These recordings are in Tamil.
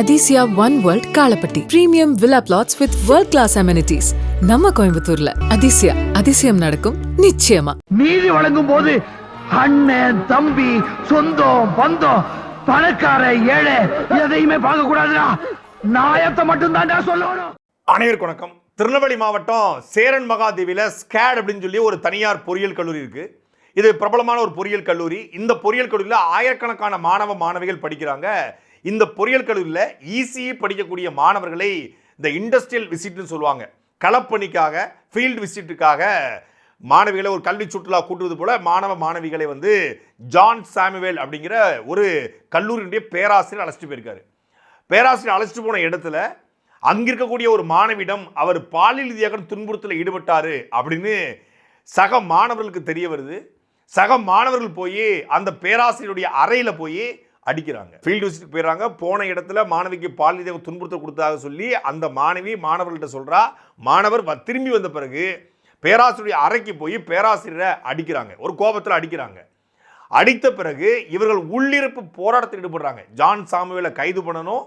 Athisaya one world Kalapatti premium villa flats with world class amenities நம்ம கோயம்புத்தூர்ல. அதிசயா அதிசயம் நடக்கும் நிச்சயமா. நீதி வழங்கும் போது அண்ணன் தம்பி சொந்தம் பந்தம் பணக்கார ஏழை எதையுமே பார்க்க கூடாதுடா நாயத்தை மட்டும் தான்டா சொல்லணும். அனைவருக்கும் வணக்கம். திருநெல்வேலி மாவட்டம் சேரன் மகாதேவியில் ஸ்கேட் அப்படின்னு சொல்லி ஒரு தனியார் பொறியியல் கல்லூரி இருக்கு. இது பிரபலமான ஒரு பொறியியல் கல்லூரி. இந்த பொறியியல் கல்லூரியில் ஆயிரக்கணக்கான மாணவ மாணவிகள் படிக்கிறாங்க. இந்த பொறியியல் கல்லூரியில் ஈஸியாக படிக்கக்கூடிய மாணவர்களை இந்த இண்டஸ்ட்ரியல் விசிட்னு சொல்லுவாங்க. களப்பணிக்காக ஃபீல்டு விசிட்டுக்காக மாணவிகளை ஒரு கல்வி சுற்றுலா கூட்டுவது போல மாணவ மாணவிகளை வந்து ஜான் சாமுவேல் அப்படிங்கிற ஒரு கல்லூரியினுடைய பேராசிரியர் அழைச்சிட்டு போயிருக்காரு. பேராசிரியர் அழைச்சிட்டு போன இடத்துல அங்கே இருக்கக்கூடிய ஒரு மாணவியிடம் அவர் பாலியல் ரீதியாக துன்புறுத்தல ஈடுபட்டார் அப்படின்னு சக மாணவர்களுக்கு தெரிய வருது. சக மாணவர்கள் போய் அந்த பேராசிரியருடைய அறையில் போய் அடிக்கிறாங்க. ஃபீல்டு விசிட்டுக்கு போயிடுறாங்க. போன இடத்துல மாணவிக்கு பாலியல் துன்புறுத்த துன்புறுத்தல் கொடுத்ததாக சொல்லி அந்த மாணவி மாணவர்கள்ட்ட சொல்கிறா மாணவர் திரும்பி வந்த பிறகு பேராசிரியர் அறைக்கு போய் பேராசிரியரை அடிக்கிறாங்க. ஒரு கோபத்தில் அடிக்கிறாங்க. அடித்த பிறகு இவர்கள் உள்ளிருப்பு போராட்டத்தில் ஈடுபடுறாங்க. ஜான் சாமுவேலை கைது பண்ணணும்.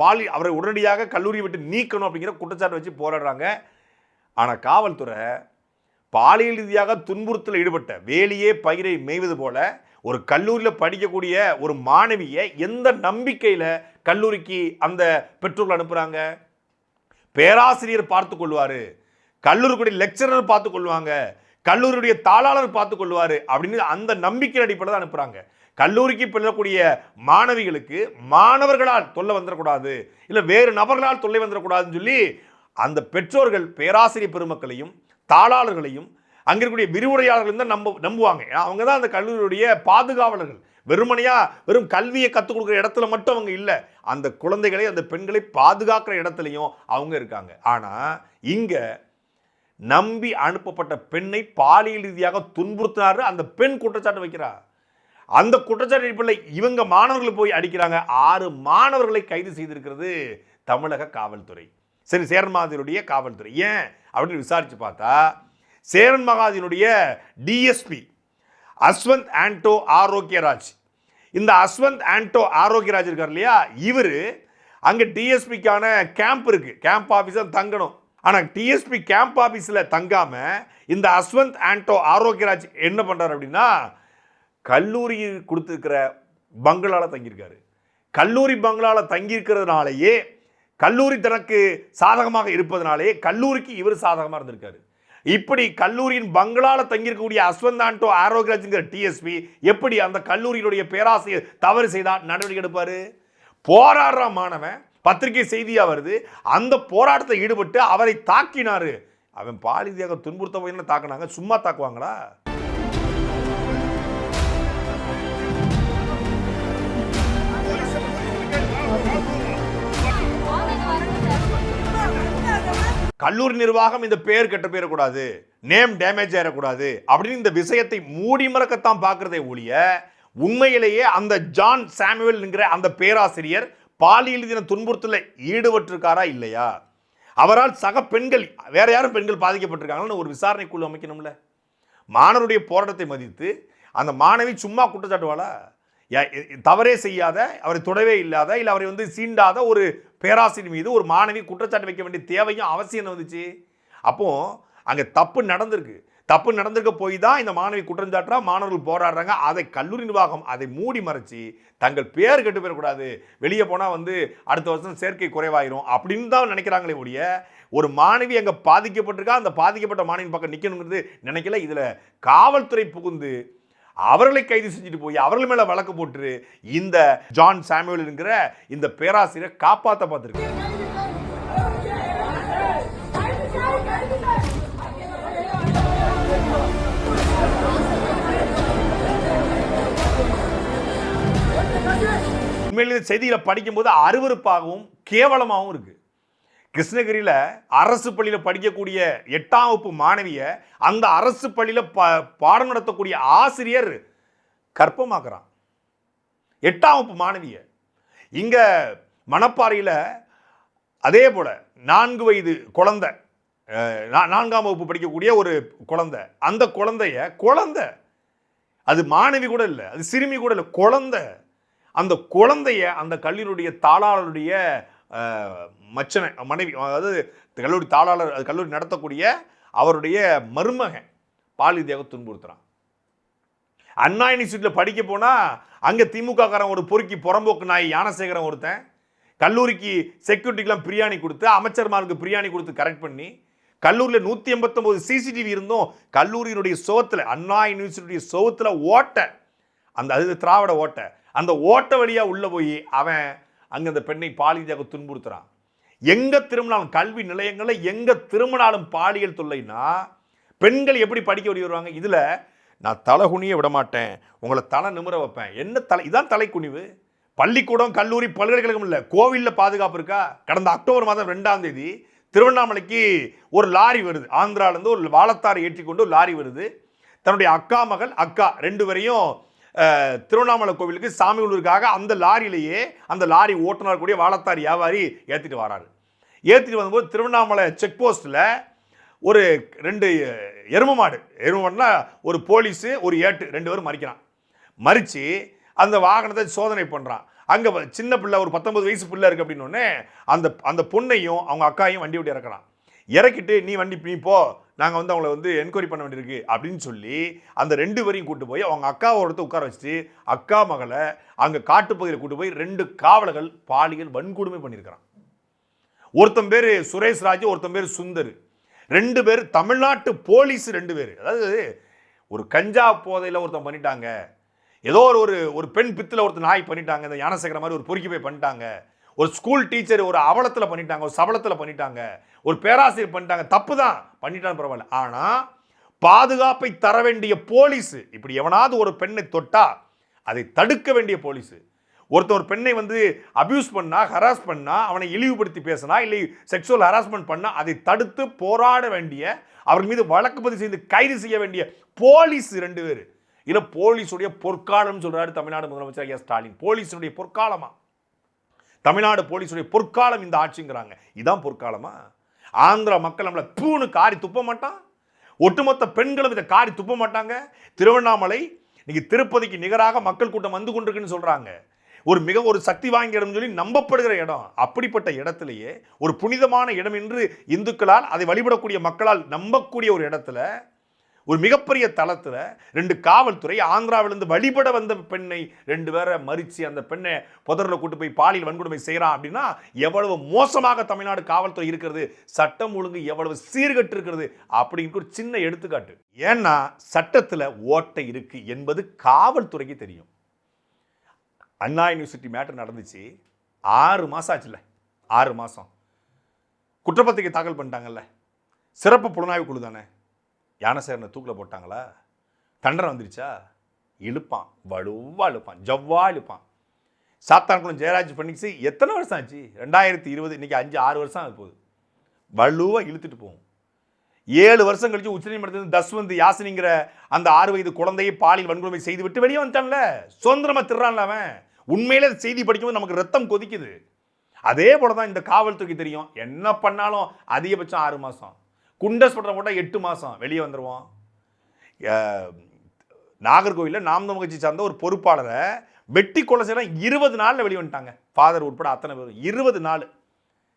பாலி அவரை உடனடியாக கல்லூரியை விட்டு நீக்கணும் அப்படிங்கிற குற்றச்சாட்டு வச்சு போராடுறாங்க. ஆனால் காவல்துறை பாலியல் ரீதியாக துன்புறுத்தல் ஈடுபட்ட வேலியே பயிரை மேய்வது போல ஒரு கல்லூரியில் படிக்கக்கூடிய ஒரு மாணவியை எந்த நம்பிக்கையில் கல்லூரிக்கு அந்த பெற்றோர்கள் அனுப்புகிறாங்க பேராசிரியர் பார்த்து கொள்வார். கல்லூரிக்குடைய லெக்சரர் பார்த்து கொள்வாங்க. கல்லூரியுடைய தாளாளர் பார்த்து கொள்வார் அப்படின்னு அந்த நம்பிக்கை அடிப்படையில் தான் கல்லூரிக்கு பிள்ளக்கூடிய மாணவிகளுக்கு மாணவர்களால் தொல்லை வந்துடக்கூடாது இல்லை வேறு நபர்களால் தொல்லை வந்துடக்கூடாதுன்னு சொல்லி அந்த பெற்றோர்கள் பேராசிரியர் பெருமக்களையும் தாளாளர்களையும் அங்கே இருக்கக்கூடிய விரிவுரையாளர்கள் தான் நம்ப நம்புவாங்க. அவங்க தான் அந்த கல்லூரியுடைய பாதுகாவலர்கள். வெறுமனையா வெறும் கல்வியை கற்றுக் கொடுக்குற இடத்துல மட்டும் அவங்க இல்லை. அந்த குழந்தைகளை அந்த பெண்களை பாதுகாக்கிற இடத்துலையும் அவங்க இருக்காங்க. ஆனால் இங்கே நம்பி அனுப்பப்பட்ட பெண்ணை பாலியல் ரீதியாக துன்புறுத்தினாரு அந்த பெண் குற்றச்சாட்டு வைக்கிறார் அந்த குற்றச்சாட்டு அடிப்படையில் இவங்க மாணவர்கள் போய் அடிக்கிறாங்க. ஆறு மாணவர்களை கைது செய்திருக்கிறது தமிழக காவல்துறை. சரி சேரன் காவல்துறை. ஏன்? அப்படின்னு விசாரித்து பார்த்தா சேரன் மகாதினுடைய டிஎஸ்பி அஸ்வந்த் ஆண்டோ ஆரோக்கியராஜ். இந்த அஸ்வந்த் ஆண்டோ ஆரோக்கியராஜ் இருக்கார் இல்லையா? இவர் அங்கே டிஎஸ்பிக்கான கேம்ப் இருக்குது கேம்ப் ஆஃபீஸர் தங்கணும். ஆனால் டிஎஸ்பி கேம்ப் ஆஃபீஸில் தங்காமல் இந்த அஸ்வந்த் ஆண்டோ ஆரோக்கியராஜ் என்ன பண்ணுறார் அப்படின்னா கல்லூரியில் கொடுத்துருக்கிற பங்களால் தங்கியிருக்காரு. கல்லூரி பங்களால் தங்கியிருக்கிறதுனாலேயே கல்லூரி தனக்கு சாதகமாக இருப்பதனாலே கல்லூரிக்கு இவர் சாதகமாக இருந்திருக்காரு. இப்படி கல்லூரியின் பங்களால தங்கியிருக்கக்கூடிய அஸ்வந்தாண்டோ ஆரோக்கியராஜ்ங்கிற டிஎஸ்பி எப்படி அந்த கல்லூரியினுடைய பேராசிரியர் தவறு செய்தால் நடவடிக்கை எடுப்பார்? போராடுற மாணவன் பத்திரிகை செய்தியாக வருது அந்த போராட்டத்தில் ஈடுபட்டு அவரை தாக்கினார். அவன் பாலிதியாக துன்புறுத்த போய் தாக்குனாங்க சும்மா தாக்குவாங்களா? கல்லூரி நிர்வாகம் இந்த பேர் கெட்ட போயிடக்கூடாது நேம் டேமேஜ் ஆயிடக்கூடாது அப்படின்னு இந்த விஷயத்தை மூடி மறக்கத்தான் பார்க்கறதே ஒழிய உண்மையிலேயே அந்த ஜான் சாமுவேல்ங்கிற அந்த பேராசிரியர் பாலியல் தின துன்புறுத்தல ஈடுபட்டிருக்காரா இல்லையா? அவரால் சக பெண்கள் வேற யாரும் பெண்கள் பாதிக்கப்பட்டிருக்காங்கன்னு ஒரு விசாரணை குழு அமைக்கணும்ல? மாணவருடைய போராட்டத்தை மதித்து அந்த மாணவி சும்மா குற்றச்சாட்டுவாளா? யா- தவறே செய்யாத அவரை தொடவே இல்லாத இல்லை அவரை வந்து சீண்டாத ஒரு பேராசிரியர் மீது ஒரு மாணவி குற்றச்சாட்டு வைக்க வேண்டிய தேவையும் அவசியம் என்ன வந்துச்சு? அப்போது அங்கே தப்பு நடந்திருக்கு. தப்பு நடந்திருக்க போய் தான் இந்த மாணவி குற்றஞ்சாட்டுறா மாணவர்கள் போராடுறாங்க. அதை கல்லூரி நிர்வாகம் அதை மூடி மறைச்சி தங்கள் பேர் கெட்டு போயிடக்கூடாது. வெளியே போனால் வந்து அடுத்த வருஷம் சேர்க்கை குறைவாயிரும் அப்படின்னு தான் நினைக்கிறாங்களே ஒழிய ஒரு மாணவி அங்கே பாதிக்கப்பட்டிருக்கா? அந்த பாதிக்கப்பட்ட மாணவியின் பக்கம் நிற்கணுங்கிறது நினைக்கல. இதில் காவல்துறை புகுந்து அவர்களை கைது செஞ்சுட்டு போய் அவர்கள் மேலே வழக்கு போட்டு இந்த ஜான் சாமுவேல் என்கிற இந்த பேராசிரியர் காப்பாற்ற பார்த்திருக்கு உண்மையிலே செய்திகளை படிக்கும்போது அருவருப்பாகவும் கேவலமாகவும் இருக்கு. கிருஷ்ணகிரியில் அரசு பள்ளியில் படிக்கக்கூடிய எட்டாம் வகுப்பு மாணவியை அந்த அரசு பள்ளியில் ப பாடம் நடத்தக்கூடிய ஆசிரியர் கற்பமாக்குறான் எட்டாம் வகுப்பு மாணவியை. இங்கே மணப்பாறையில் அதே போல் நான்கு வயது குழந்தை நான்காம் வகுப்பு படிக்கக்கூடிய ஒரு குழந்தை. அந்த குழந்தைய குழந்தை அது மாணவி கூட இல்லை அது சிறுமி கூட இல்லை குழந்தை. அந்த குழந்தைய அந்த கல்லூரியுடைய தாளாளருடைய மச்சனை மனைவி அதாவது கல்லூரி தாளாளர் அது கல்லூரி நடத்தக்கூடிய அவருடைய மருமகன் பாலிதியாக துன்புறுத்துறான். அண்ணா யூனிவர்சிட்டியில் படிக்க போனால் அங்கே திமுககாரன் ஒரு பொறுக்கி புறம்போக்கு நாய் யானசேகரன் ஒருத்தன். கல்லூரிக்கு செக்யூரிட்டிக்கெலாம் பிரியாணி கொடுத்து அமைச்சர்மாருக்கு பிரியாணி கொடுத்து கரெக்ட் பண்ணி கல்லூரியில் நூற்றி எண்பத்தொம்போது சிசிடிவி இருந்தும் கல்லூரியினுடைய சோத்தில் அண்ணா யூனிவர்சிட்டியுடைய சோத்தில் ஓட்டை அந்த அது திராவிட ஓட்டை அந்த ஓட்டை வழியாக உள்ளே போய் அவன் அங்கே அந்த பெண்ணை பாலியலாக துன்புறுத்துகிறான் எங்கே திரும்பினாலும் கல்வி நிலையங்களில் எங்கே திரும்பினாலும் பாலியல் தொல்லைன்னா பெண்கள் எப்படி படிக்க வேண்டி வருவாங்க? இதில் நான் தலை குனிய விட மாட்டேன். உங்களை தலை நிமிர வைப்பேன். என்ன தலை? இதான் தலைக்குனிவு. பள்ளிக்கூடம் கல்லூரி பல்கலைக்கழகம் இல்லை. கோவிலில் பாதுகாப்பு இருக்கா? கடந்த அக்டோபர் மாதம் ரெண்டாம் தேதி திருவண்ணாமலைக்கு ஒரு லாரி வருது. ஆந்திராவிலேருந்து ஒரு வாழத்தாரை ஏற்றிக்கொண்டு ஒரு லாரி வருது. தன்னுடைய அக்கா மகள் அக்கா ரெண்டு பேரையும் திருவண்ணாமலை கோவிலுக்கு சாமி உள்ளூருக்காக அந்த லாரியிலேயே அந்த லாரி ஓட்டுநர் கூடிய வாழத்தார் வியாபாரி ஏற்றிட்டு வராரு. ஏற்றிட்டு வந்தபோது திருவண்ணாமலை செக் போஸ்ட்டில் ஒரு ரெண்டு எரும மாடு எரும மாடுனா ஒரு போலீஸு ஒரு ஏட்டு ரெண்டு பேரும் மறிக்கிறான். மறித்து அந்த வாகனத்தை சோதனை பண்ணுறான் அங்கே சின்ன பிள்ளை ஒரு பத்தொம்பது வயசு பிள்ளை இருக்குது அப்படின்னு அந்த அந்த பொண்ணையும் அவங்க அக்காயும் வண்டி விட்டு இறக்குறான். இறக்கிட்டு நீ வண்டி நீ போ. நாங்கள் வந்து அவங்கள வந்து என்கொயரி பண்ண வேண்டியிருக்கு. அப்படின்னு சொல்லி அந்த ரெண்டு பேரையும் கூட்டு போய் அவங்க அக்காவை ஒருத்த உட்கார வச்சுட்டு அக்கா மகளை அங்கே காட்டுப்பகுதியில் கூட்டு போய் ரெண்டு காவலர்கள் பாலியல் வன்கொடுமை பண்ணியிருக்கிறான். ஒருத்தன் பேர் சுரேஷ் ராஜ் ஒருத்தன் பேர் சுந்தர். ரெண்டு பேர் தமிழ்நாட்டு போலீஸ் ரெண்டு பேர். அதாவது ஒரு கஞ்சா போதையில் ஒருத்தன் பண்ணிட்டாங்க. ஏதோ ஒரு ஒரு பெண் பித்தில் ஒருத்தன் நாய் பண்ணிட்டாங்க. இந்த யானசேகர மாதிரி ஒரு பொறுக்கி போய் பண்ணிட்டாங்க. ஒரு ஸ்கூல் டீச்சர் ஒரு அவலத்தில் பண்ணிட்டாங்க ஒரு சபலத்தில் பண்ணிட்டாங்க ஒரு பேராசிரியர் பண்ணிட்டாங்க தப்பு தான் பண்ணிட்டான்னு பரவாயில்ல. ஆனால் பாதுகாப்பை தர வேண்டிய போலீஸ் இப்படி எவனாவது ஒரு பெண்ணை தொட்டா அதை தடுக்க வேண்டிய போலீஸ். ஒருத்தர் ஒரு பெண்ணை வந்து அபியூஸ் பண்ணா ஹராஸ் பண்ணா அவனை இழிவுபடுத்தி பேசினா இல்லை செக்ஷுவல் ஹராஸ்மெண்ட் பண்ணா அதை தடுத்து போராட வேண்டிய அவர் மீது வழக்கு பதிவு செய்து கைது செய்ய வேண்டிய போலீஸ் ரெண்டு பேர். இல்லை போலீஸுடைய பொற்காலம் சொல்றாரு தமிழ்நாடு முதலமைச்சர் ஐயா ஸ்டாலின். போலீஸுடைய பொற்காலமா? தமிழ்நாடு போலீஸுடைய பொற்காலம் இந்த ஆட்சிங்கிறாங்க. இதான் பொற்காலமா? ஆந்திரா மக்கள் நம்மளை பூணு காரி துப்ப மாட்டான். ஒட்டுமொத்த பெண்களும் இதை காரி துப்ப மாட்டாங்க. திருவண்ணாமலை இன்னைக்கு திருப்பதிக்கு நிகராக மக்கள் கூட்டம் வந்து கொண்டிருக்குன்னு சொல்கிறாங்க ஒரு மிக ஒரு சக்தி வாய்ந்த இடம் சொல்லி நம்பப்படுகிற இடம். அப்படிப்பட்ட இடத்துலையே ஒரு புனிதமான இடம் என்று இந்துக்களால் அதை வழிபடக்கூடிய மக்களால் நம்பக்கூடிய ஒரு இடத்துல ஒரு மிகப்பெரிய தளத்தில் ரெண்டு காவல்துறை ஆந்திராவிலிருந்து வழிபட வந்த பெண்ணை ரெண்டு பேரை மறித்து அந்த பெண்ணை புதரில் கூட்டு போய் பாலியல் வன்கொடுமை செய்கிறான் அப்படின்னா எவ்வளவு மோசமாக தமிழ்நாடு காவல்துறை இருக்கிறது? சட்டம் ஒழுங்கு எவ்வளவு சீர்கட்டு இருக்கிறது? அப்படிங்கிற ஒரு சின்ன எடுத்துக்காட்டு. ஏன்னா சட்டத்தில் ஓட்டை இருக்குது என்பது காவல்துறைக்கு தெரியும். அண்ணா யூனிவர்சிட்டி மேட்டர் நடந்துச்சு. ஆறு மாதம் ஆச்சுல்ல? ஆறு மாதம் குற்றப்பத்திரிக்கை தாக்கல் பண்ணிட்டாங்கல்ல? சிறப்பு புலனாய்வு குழு தானே? யானசேரனை தூக்கில் போட்டாங்களா? தண்டனை வந்துருச்சா? இழுப்பான் வலுவாக இழுப்பான் ஜவ்வாக இழுப்பான். சாத்தான்குளம் ஜெயராஜ் பண்ணிச்சு எத்தனை வருஷம் ஆச்சு? ரெண்டாயிரத்தி இருபது இன்னைக்கு அஞ்சு ஆறு வருஷம் ஆக போகுது. வலுவாக இழுத்துட்டு போகும். ஏழு வருஷம் கழிச்சு உச்சநீதிமன்றத்தில் தஸ்வந்த் யாசினிங்கிற அந்த ஆறு வயது குழந்தையை பாலியல் வன்கொடுமை செய்து விட்டு வெளியே வந்துட்டான்ல? சுதந்திரமாக திருறான்ல அவன். உண்மையிலே செய்தி படிக்கும்போது நமக்கு ரத்தம் கொதிக்குது. அதே போல தான் இந்த காவல்துறைக்கு தெரியும். என்ன பண்ணாலும் அதிகபட்சம் ஆறு மாதம் குண்டஸ் பட்டம் போட்டால் எட்டு மாதம் வெளியே வந்துடுவோம் நாகர்கோவிலில் நாமதம் கட்சி சார்ந்த ஒரு பொறுப்பாளரை வெட்டி கொலை செய்யலாம் இருபது நாளில் வெளியே வந்துட்டாங்க. ஃபாதர் உட்பட அத்தனை பேரும். இருபது நாள்.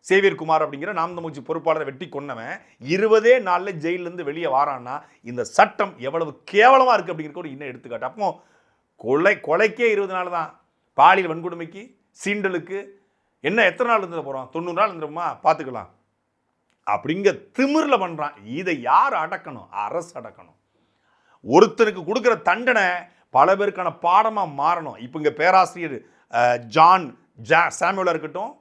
சேவியர் குமார் அப்படிங்கிற நாம் கட்சி பொறுப்பாளரை வெட்டி கொன்னவன் இருபதே நாளில் ஜெயிலிருந்து வெளியே வாரான்னா இந்த சட்டம் எவ்வளவு கேவலமாக இருக்குது அப்படிங்கிற ஒரு இன்னும் எடுத்துக்காட்டு. அப்போ கொலை கொலைக்கே இருபது நாள் தான். பாலியல் வன்கொடுமைக்கு சீண்டலுக்கு என்ன எத்தனை நாள் இருந்துட போகிறோம் தொண்ணூறு நாள் இருந்துருமா பார்த்துக்கலாம். அப்படிங்க திமிரில் பண்ணுறான் இதை யார் அடக்கணும்? அரசு அடக்கணும். ஒருத்தருக்கு கொடுக்குற தண்டனை பல பேருக்கான பாடமாக மாறணும். இப்போ இங்கே பேராசிரியர் ஜான் ஜா சாமியூலாக இருக்கட்டும்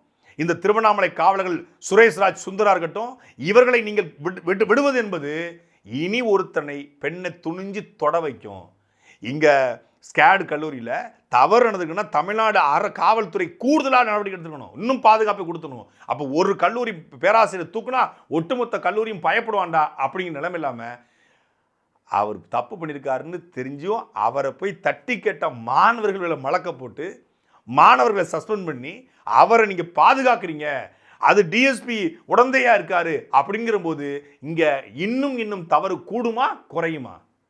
இந்த திருவண்ணாமலை காவலர்கள் சுரேஷ்ராஜ் சுந்தரா இருக்கட்டும் இவர்களை நீங்கள் விட்டு விடு விடுவது என்பது இனி ஒருத்தனை பெண்ணை துணிஞ்சு தொட வைக்கும். இங்கே ஸ்கேடு கல்லூரியில் தவறு நடந்திருக்குன்னா தமிழ்நாடு அற காவல்துறை கூடுதலாக நடவடிக்கை எடுத்துக்கணும். இன்னும் பாதுகாப்பை கொடுத்துடணும். அப்போ ஒரு கல்லூரி பேராசிரியர் தூக்குனா ஒட்டுமொத்த கல்லூரியும் பயப்படுவான்டா அப்படிங்கிற நிலைமை இல்லாமல் அவர் தப்பு பண்ணியிருக்காருன்னு தெரிஞ்சும் அவரை போய் தட்டி கேட்ட மாணவர்கள் மேல மலக்க போட்டு மாணவர்களை சஸ்பெண்ட் பண்ணி அவரை நீங்கள் பாதுகாக்கிறீங்க. அது டிஎஸ்பி உடந்தையாக இருக்காரு அப்படிங்கிற போது இன்னும் இன்னும் தவறு கூடுமா குறையுமா?